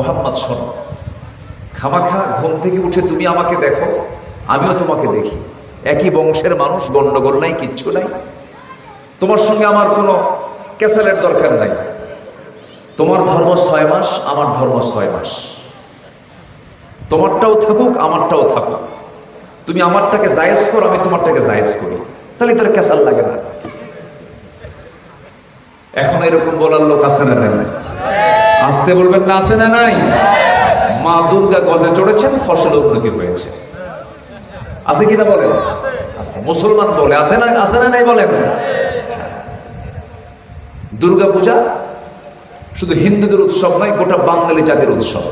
মোহাম্মদ শোনো। খামাখা ঘুম থেকে উঠে তুমি আমাকে দেখো, আমিও তোমাকে দেখি। একই বংশের মানুষ, গন্ডগোল নাই, কিচ্ছু নাই। তোমার সঙ্গে আমার কোনো ক্যাসেলের দরকার নাই। তোমার ধর্ম ছয় মাস, আমার ধর্ম ছয় মাস। তোমারটাও থাকুক, আমারটাও থাকুক। তুমি আমারটাকে জায়েজ করো, আমি তোমারটাকে জায়েজ করি। তাহলে তার ক্যাসাল লাগে না। এখন এরকম বলার লোক আছে না আসতে বলবেন না আছে না, নাই? মা দুর্গা গজে চড়েছেন, ফসল উন্নতি হয়েছে। আছে কিনা বলেন? মুসলমান বলে আছে না আছে না, নাই বলেন? দুর্গা পূজা শুধু হিন্দুদের উৎসব নয়, গোটা বাঙালি জাতির উৎসব।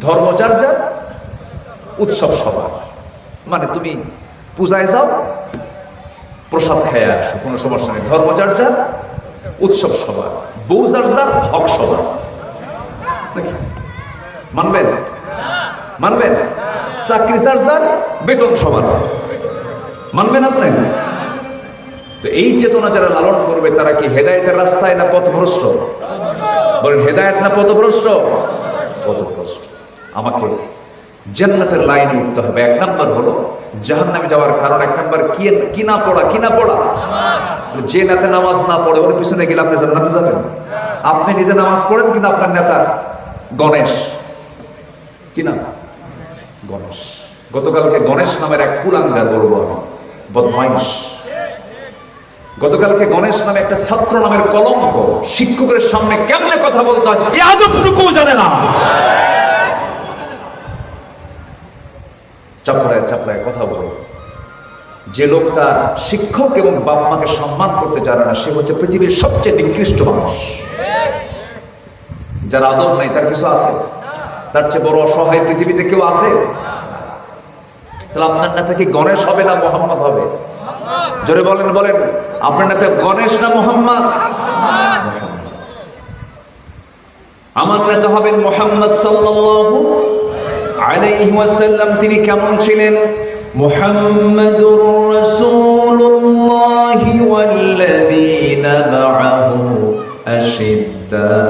ধর্ম উৎসব সবার। মানে তুমি পূজায় যাও, প্রসাদ খেয়ে আসো, কোনো সমস্যা নেই। ধর্ম উৎসব সবার। বউ যার যার, হক সবার। নাকি? মানবেন? মানবেন? চাকরি যার বেতন সবার মানবেন আপনি? তো এই চেতনা যারা লালন করবে, তারা কি হেদায়েতের রাস্তায় না পথভ্রষ্ট? বলেন, হেদায়েত না পথভ্রষ্ট? পথভ্রষ্ট। আমাকে জান্নাতের লাইনে উঠতে হবে। এক নাম্বার হলো, জাহান্নামে যাওয়ার কারণ। এক নাম্বার, কি কি না পড়া, কি না পড়া? যে নেতা নামাজ না পড়ে, ওর পিছনে গেলে আপনি জান্নাতে যাবেন। আপনি নিজে নামাজ পড়েন কিন্তু আপনার নেতা? গণেশ। কি না গণেশ। গতকালকে গণেশ নামের এক কুলাঙ্গা বলব আমি, বদমাইশ। গতকালকে গণেশ নামে একটা ছাত্র নামের কলঙ্ক, শিক্ষকের সামনে কেমনে কথা বলতে হয় আদবটুকু জানে না। চাপড়ায় চাপড়ায় কথা বলো। যে লোকটা শিক্ষক এবং বাপ মাকে সম্মান করতে জানে না, সে হচ্ছে পৃথিবীর সবচেয়ে নিকৃষ্ট মানুষ। যার আদব নাই, তার কিছু আছে? তার চেয়ে বড় অসহায় পৃথিবীতে কেউ আছে? তাহলে আপনার নেতা কি গণেশ হবে না মোহাম্মদ হবে? জোরে বলেন বলেন, আপনার নেতা গণেশ না মোহাম্মদ? আমার নেতা হবেন মোহাম্মদ সাল্লাল্লাহু আলাইহি ওয়াসাল্লাম। তিনি কেমন ছিলেন? মুহাম্মাদুর রাসূলুল্লাহি মাআহু আশিদ্দা।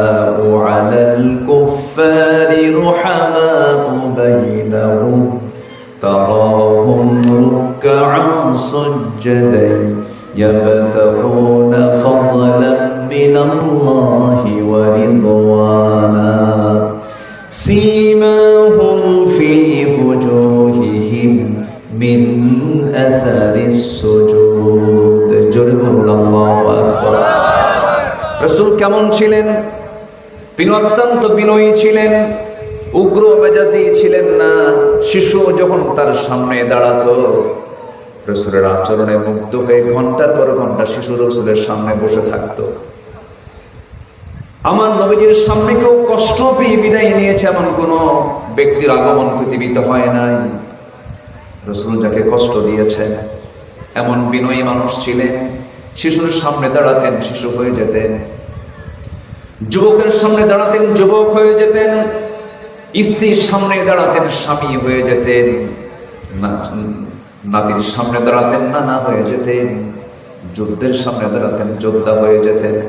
ركعا سجدا يبتغون فضلا من الله ورضوانا سيماهم في وجوههم من أثر السجود جرب الله أكبر রসুল কেমন ছিলেন তিনি অত্যন্ত বিনয়ী ছিলেন উগ্র মেজাজি ছিলেন না শিশু যখন তার সামনে দাঁড়াতো রসুলের আচরণে মুগ্ধ হয়ে ঘণ্টার পর ঘণ্টা শিশু রসুলের সামনে বসে থাকতো। আমার নবীজির সামনে কেউ কষ্ট পেয়ে বিদায় নিয়েছে এমন কোন ব্যক্তির আগমন পৃথিবীতে হয় নাই। রসুল যাকে কষ্ট দিয়েছেন, এমন বিনয়ী মানুষ ছিলেন, শিশুর সামনে দাঁড়াতেন, শিশু হয়ে যেতেন। যুবকের সামনে দাঁড়াতেন, যুবক হয়ে যেতেন, স্ত্রীর সামনে দাঁড়াতেন, স্বামী হয়ে যেতেন। নাতির সামনে দাঁড়াতেন, নানা হয়ে যেতেন। যুদ্ধের সামনে দাঁড়াতেন, যোদ্ধা হয়ে যেতেন।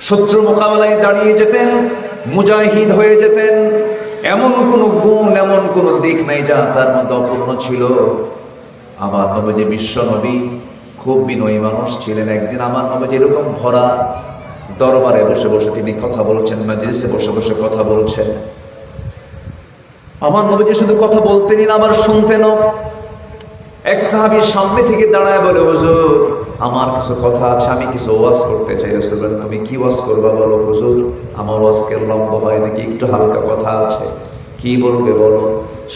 শত্রু মোকাবেলায় দাঁড়িয়ে যেতেন, মুজাহিদ হয়ে যেতেন। এমন কোনো গুণ, এমন কোনো দিক নাই যা তার মধ্যে অপূর্ণ ছিল। আমার নবী বিশ্ব নবী, খুব বিনয়ী মানুষ ছিলেন। একদিন আমার নবী এরকম ভরা দরবারে বসে বসে তিনি কথা বলছেন, মাজলিসে বসে বসে কথা বলছেন। আমার নবীজি শুধু কথা বলতেনই না, আবার শুনতেনও। এক সাহাবীর সামনে থেকে দাঁড়ায় বলে হুজুর আমার কিছু কথা আছে আমি কিছু ওয়াজ করতে চাই। রসুল বলেন, তুমি কি ওয়াজ করবা বলো হুজুর? আমার ওয়াজকে লম্বা হয় নাকি? একটু হালকা কথা আছে। কি বলবে বলো?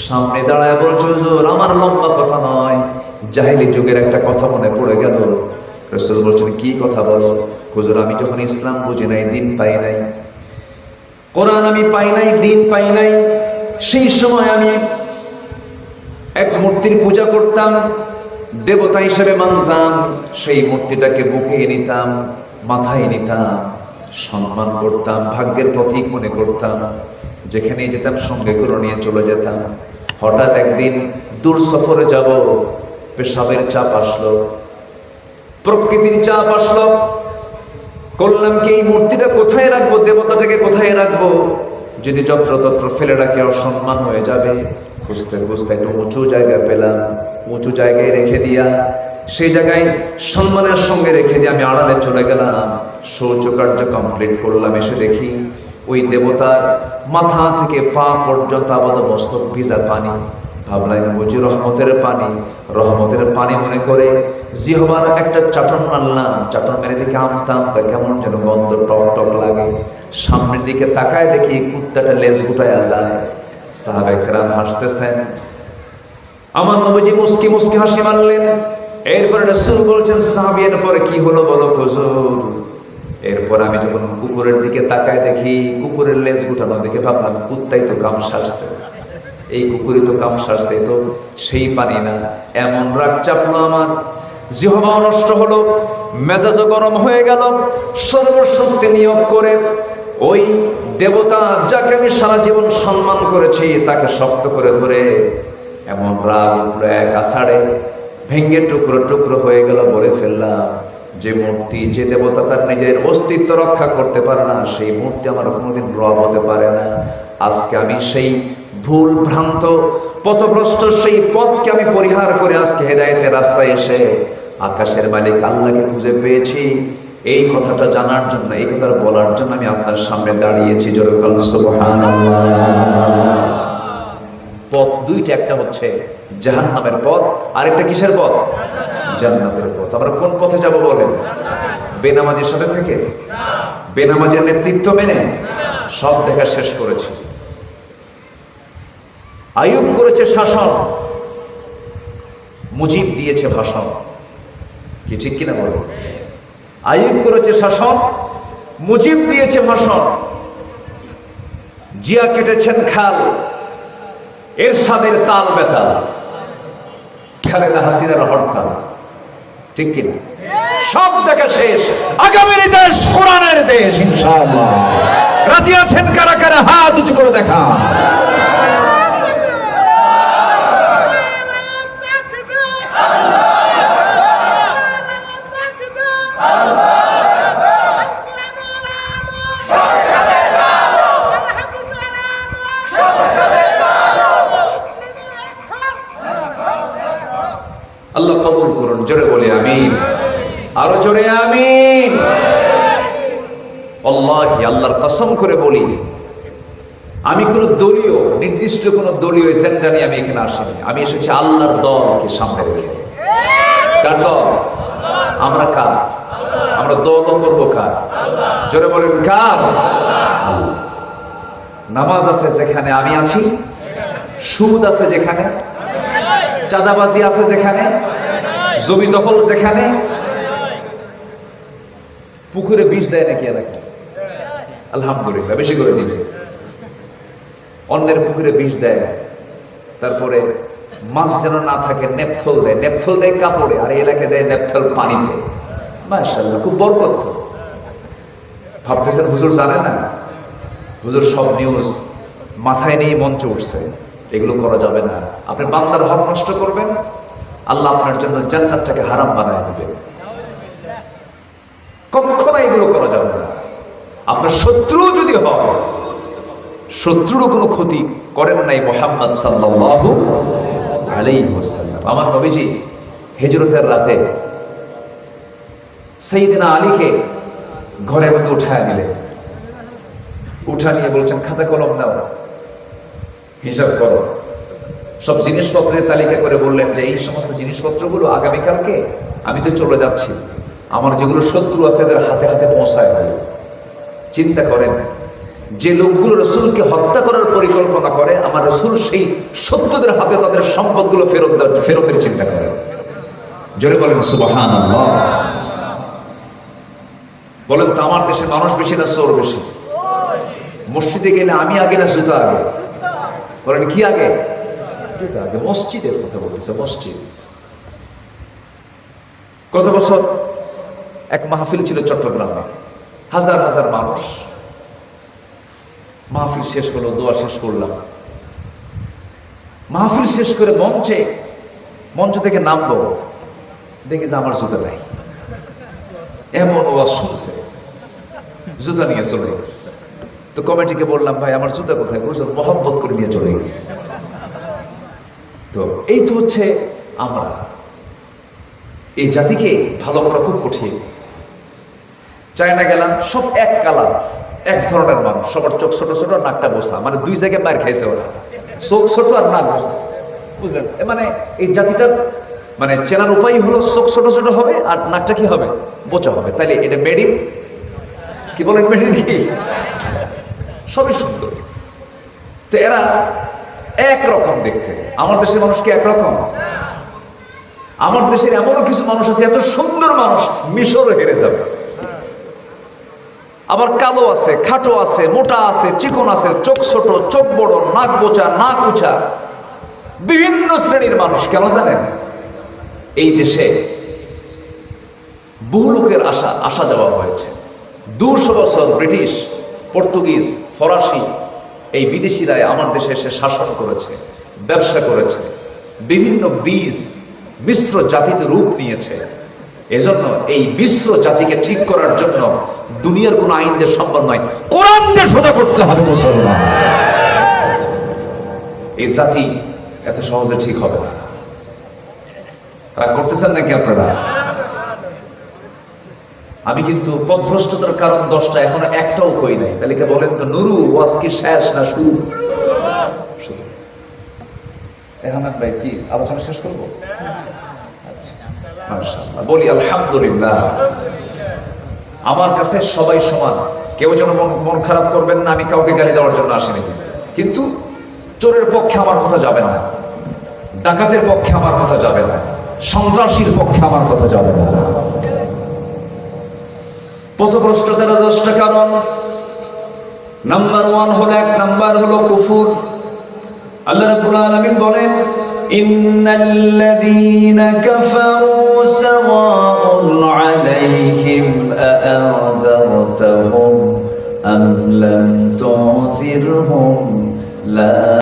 সামনে দাঁড়ায় বলছো হুজুর আমার লম্বা কথা নয়। জাহিলি যুগের একটা কথা মনে পড়ে গেল। রসুল বলছেন কি কথা বলো? হুজুর আমি যখন ইসলাম বুঝি নাই দিন পাই নাই। কোরআন আমি পাই নাই দিন পাই নাই। সেই সময় আমি এক মূর্তির পূজা করতাম, দেবতা হিসেবে মানতাম, সেই মূর্তিটাকে বুকে নিতাম, মাথায় নিতাম, সম্মান করতাম, ভাগ্যের প্রতীক মনে করতাম যেখানে যেতাম সঙ্গে করে নিয়ে চলে যেতাম। হঠাৎ একদিন দূর সফরে যাব, পেশাবের চাপ আসলো, প্রকৃতির চাপ আসলো। করলাম কি, এই মূর্তিটা কোথায় রাখব, দেবতাটাকে কোথায় রাখব? যদি যত্রতত্র ফেলে রাখি, অসম্মান হয়ে যাবে। খুঁজতে খুঁজতে একটু উঁচু জায়গায় পেলাম। উঁচু জায়গায় রেখে দিয়া, সেই জায়গায় সম্মানের সঙ্গে রেখে দিয়ে আমি আড়ালে চলে গেলাম। শৌচকার্য কমপ্লিট করলাম, এসে দেখি ওই দেবতার মাথা থেকে পা পর্যন্ত আপাত মস্তক ভিজা পানি। ভাবলাম বুঝি রহমতের পানি। রহমতের পানি মনে করে জিহবার একটা চাটন মারলাম চাটন মেরে দিকে আমতা আমতা কেমন যেন গন্ধ টক টক লাগে। সামনের দিকে তাকায় দেখি কুত্তাটা লেজ গুটায়া যায়। সাহাবেকরাম হাসতেছেন। আমার নবীজি মুস্কি মুস্কি হাসি মারলেন এরপরে রসুল বলছেন, সাহাবি পরে কি হলো বলো হুজুর? এরপর আমি যখন কুকুরের দিকে তাকায় দেখি, কুকুরের লেজ গুটানো দেখে ভাবলাম, কুত্তাই তো কাম সারছে এই কুকুরই তো কাম সারছে তো সেই পানি না। এমন রাগ চাপলো আমার। জিহবাও নষ্ট হলো, মেজাজও গরম হয়ে গেল, সর্বশক্তি নিয়োগ করে ওই দেবতা যাকে আমি সারা জীবন সম্মান করেছি, তাকে শক্ত করে ধরে এমন রাগ উঠল এক আষাঢ়ে। ভেঙ্গে টুকরো টুকরো হয়ে গেল, বলে ফেললাম, যে মূর্তি, যে দেবতা তার নিজের অস্তিত্ব রক্ষা করতে পারে না, সেই মূর্তি আমার কোনোদিন রব হতে পারে না। আজকে আমি সেই ভুল ভ্রান্ত, পথভ্রষ্ট সেই পথকে আমি পরিহার করে আজকে হেদায়েতের রাস্তায় এসে আকাশের মালিক আল্লাহকে খুঁজে পেয়েছি। এই কথাটা জানার জন্য, এই কথাটা বলার জন্য আমি আপনার সামনে দাঁড়িয়েছি। পথ দুইটা, একটা হচ্ছে জাহান্নামের পথ, আরেকটা কিসের পথ? জান্নাতের পথ। আমরা কোন পথে যাব বলেন? বেনামাজির সাথে থেকে? বেনামাজের নেতৃত্ব মেনে? সব দেখা শেষ করেছি। আয়ুব করেছে শাসন। মুজিব দিয়েছে ভাষণ। কি ঠিক কিনা বলো? আয়ুব করেছে শাসন, মুজিব দিয়েছে ভাষণ। জিয়া কেটেছেন খাল এর এরশাদের তাল বেতাল, খালেদা হাসিনার হরতাল ঠিক কিনা? সব দেখা শেষ। আগামীর দেশ, কোরআনের দেশ, ইনশাআল্লাহ। রাজি আছেন কারা কারা? হাত উঁচু করে দেখা আমিন আরও জোরে আমিন। আল্লাহি, আল্লাহর কসম করে বলি, আমি কোনো দলীয়, নির্দিষ্ট কোনো দলীয় এজেন্ডা নিয়ে আমি এখানে আসিনি। আমি এসেছি আল্লাহর দলকে সামনে রেখে। কার দল? আমরা কার? আমরা দলও করব কার? জোরে বলেন, কার? নামাজ আছে যেখানে আমি আছি, সুদ আছে যেখানে, চাঁদাবাজি আছে যেখানে জমি দখল যেখানে, পুকুরে বিষ দেয় নাকি এলাকা? আলহামদুলিল্লাহ, বেশি করে দিবে। অন্যের পুকুরে বিষ দেয়। তারপরে মাছ যেন না থাকে, নেপথল দেয়। নেপথল দেয় কাপড়ে, আর এলাকায় দেয় নেপথল পানিতে। মাশাল্লাহ খুব বরকত। ভাবতেছেন, হুজুর জানে না? হুজুর সব নিউজ মাথায় নিয়ে মঞ্চ উঠছে। এগুলো করা যাবে না। আপনি বান্দার হক নষ্ট করবেন আল্লাহ আপনার জন্য জান্নাতটাকে হারাম বানায় দেবে। কখনো এগুলো করা যাবে না। আপনার শত্রু যদি হয়, শত্রুরও কোনো ক্ষতি করেন নাই মোহাম্মদ সাল্লাল্লাহু আলাইহি ওয়াসাল্লাম। আমার নবীজি হিজরতের রাতে সেইদিনা আলীকে ঘরের মধ্যে উঠায় নিলেন উঠা নিয়ে বলছেন, খাতা কলম নাও, হিসাব করো। সব জিনিসপত্রের তালিকা করে বললেন যে, এই সমস্ত জিনিসপত্রগুলো আগামীকালকে আমি তো চলে যাচ্ছি। আমার যেগুলো শত্রু আছে এদের হাতে হাতে পৌঁছায় হয় চিন্তা করেন, যে লোকগুলো রসুলকে হত্যা করার পরিকল্পনা করে, আমার রসুল সেই সত্যদের হাতে তাদের সম্পদগুলো ফেরত ফেরতের চিন্তা করে জোরে বলেন সুবাহান বলেন, তো আমার দেশে মানুষ বেশি না চোর বেশি? মসজিদে গেলে আমি আগে না জুতা আগে? বলেন, কি আগে? আগে মসজিদের কথা বলতেছে, মসজিদ। কত বছর এক মাহফিল ছিল চট্টগ্রামে। হাজার হাজার মানুষ। মাহফিল শেষ হলো, দোয়া শেষ করলাম। মাহফিল শেষ করে মঞ্চে, মঞ্চ থেকে নামবো। দেখি যে আমার জুতা নাই। এমন ওয়াজ শুনছে। জুতা নিয়ে চলে গেছে। তো কমিটিকে বললাম, ভাই, আমার জুতা কোথায়? বুঝলেন মহব্বত করে নিয়ে চলে গেছি। তো এই তো হচ্ছে আমরা। এই জাতিকে ভালো করা খুব কঠিন। চায়না গেলাম সব এক কালার এক ধরনের মানুষ। সবার চোখ ছোট ছোট নাকটা বসা মানে দুই জায়গায় মার খাইছে ওরা। চোখ ছোট আর নাক বসা বুঝলেন মানে এই জাতিটার মানে চেনার উপায় হলো চোখ ছোট ছোট হবে আর নাকটা কি হবে? বোচা হবে। তাইলে এটা মেডিন কি বলেন মেডিন কি? সবই সুন্দর। তো এরা এক রকম দেখতে। আমার দেশের মানুষ কি একরকম? আমার দেশের এমনও কিছু মানুষ আছে, এত সুন্দর মানুষ, মিশরও হেরে যাবে। আবার কালো আছে, খাটো আছে, মোটা আছে, চিকন আছে, চোখ ছোট, চোখ বড়, নাক বোচা, নাক উঁচা। বিভিন্ন শ্রেণির মানুষ, কেন জানেন? এই দেশে বহু লোকের আসা আসা যাওয়া হয়েছে। দুশো বছর ব্রিটিশ, পর্তুগিজ, ফরাসি এই বিদেশিরাই আমার দেশে এসে শাসন করেছে, ব্যবসা করেছে, বিভিন্ন বীজ মিশ্র জাতিতে রূপ নিয়েছে। এজন্য এই মিশ্র জাতিকে ঠিক করার জন্য দুনিয়ার কোনো আইন দিয়ে সম্ভব নয় কোরআন সোজা করতে হবে মুসলমান। এই জাতি এত সহজে ঠিক হবে না। করতেছেন নাকি আপনারা? আমি কিন্তু পথভ্রষ্টতার কারণ দশটা এখনও একটাও কই নাই। তাহলে কে বলেন তো নুরু ওয়াজ কি শেষ না শুরু। এখন ভাই কি আলোচনা শেষ করব? আচ্ছা, বলি আলহামদুলিল্লাহ। আমার কাছে সবাই সমান। কেউ যেন মন খারাপ করবেন না আমি কাউকে গালি দেওয়ার জন্য আসিনি। কিন্তু চোরের পক্ষে আমার কথা যাবে না। ডাকাতের পক্ষে আমার কথা যাবে না। সন্ত্রাসীর পক্ষে আমার কথা যাবে না। পথভ্রষ্টতার দশটা কারণ। নাম্বার ওয়ান হলো এক নাম্বার হলো কুফুর। আল্লাহ রাব্বুল আলামিন বলেন, ইন্নাল্লাযীনা কাফারু সাওয়াউন আলাইহিম আআযারতাহুম আম লাম তুযিরহুম লা